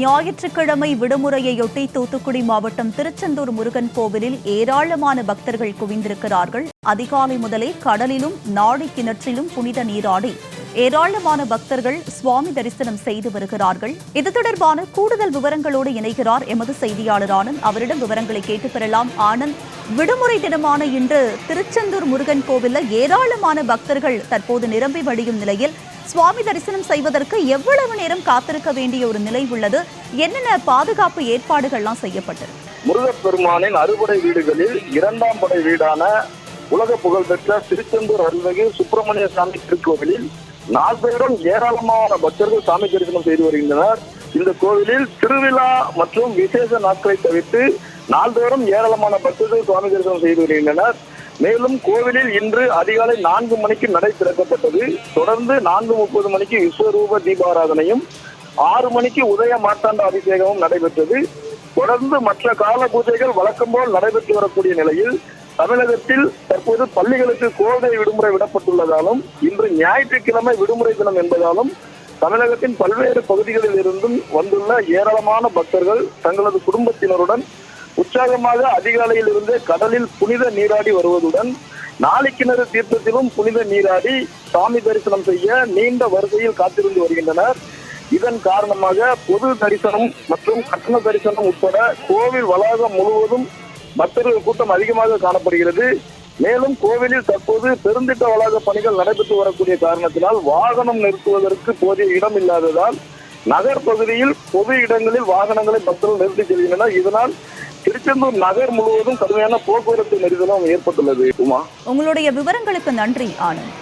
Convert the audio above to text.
ஞாயிற்றுக்கிழமை விடுமுறையொட்டி தூத்துக்குடி மாவட்டம் திருச்செந்தூர் முருகன் கோவிலில் ஏராளமான பக்தர்கள் குவிந்திருக்கிறார்கள். அதிகாலை முதலே கடலிலும் நாடி கிணற்றிலும் புனித நீராடி ஏராளமான பக்தர்கள் சுவாமி தரிசனம் செய்து வருகிறார்கள். இது தொடர்பான கூடுதல் விவரங்களோடு இணைகிறார் எமது செய்தியாளர் ஆனந்த் அவரிடம் விவரங்களை கேட்டு பெறலாம். ஆனந்த் விடுமுறை தினமான இன்று திருச்செந்தூர் முருகன் கோவிலில் ஏராளமான பக்தர்கள் தற்போது நிரம்பி வடியும் நிலையில் சுவாமி தரிசனம் செய்வதற்கு எவ்வளவு நேரம் காத்திருக்க வேண்டிய ஒரு நிலை உள்ளது? என்னென்ன பாதுகாப்பு ஏற்பாடுகள்லாம் செய்யப்பட்டது முருகப்பெருமானின் அறுபடை வீடுகளில் இரண்டாம் படை வீடான உலக புகழ்பெற்ற திருச்செந்தூர் அருள்மிகு சுப்பிரமணிய சாமி திருக்கோவிலில் நாள்தோறும் ஏராளமான பக்தர்கள் சாமி தரிசனம் செய்து வருகின்றனர். இந்த கோவிலில் திருவிழா மற்றும் விசேஷ நாட்களை தவிர்த்து நாள்தோறும் ஏராளமான பக்தர்கள் சுவாமி தரிசனம் செய்து வருகின்றனர். மேலும் கோவிலில் இன்று அதிகாலை நான்கு மணிக்கு நடை திறக்கப்பட்டது. தொடர்ந்து நான்கு முப்பது மணிக்கு விஸ்வரூப தீபாராதனையும் ஆறு மணிக்கு உதய மார்த்தாண்ட அபிஷேகமும் நடைபெற்றது. தொடர்ந்து மற்ற கால பூஜைகள் வழக்கம் போல் நடைபெற்று வரக்கூடிய நிலையில் தமிழகத்தில் தற்போது பள்ளிகளுக்கு கோடை விடுமுறை விடப்பட்டுள்ளதாலும் இன்று ஞாயிற்றுக்கிழமை விடுமுறை தினம் என்பதாலும் தமிழகத்தின் பல்வேறு பகுதிகளில் இருந்தும் வந்துள்ள ஏராளமான பக்தர்கள் தங்களது குடும்பத்தினருடன் உற்சாகமாக அதிகாலையில் இருந்து கடலில் புனித நீராடி வருவதுடன் நாளைக்கிணறு தீர்த்தத்திலும் புனித நீராடி சாமி தரிசனம் செய்ய நீண்ட வரிசையில் காத்திருந்து வருகின்றனர். இதன் காரணமாக பொது தரிசனம் மற்றும் கட்டண தரிசனம் உட்பட கோவில் வளாகம் முழுவதும் பக்தர்கள் கூட்டம் அதிகமாக காணப்படுகிறது. மேலும் கோவிலில் தற்போது பெருந்திட்ட வளாக பணிகள் நடைபெற்று வரக்கூடிய காரணத்தினால் வாகனம் நிறுத்துவதற்கு போதிய இடம் இல்லாததால் நகர் பகுதியில் பொது இடங்களில் வாகனங்களை பக்தர்கள் நிறுத்தி செல்கின்றனர். இதனால் திருச்செந்தூர் நகர் முழுவதும் கடுமையான போக்குவரத்து நெரிசலும் ஏற்பட்டுள்ளது உமா. உங்களுடைய விவரங்களுக்கு நன்றி ஆனந்த்.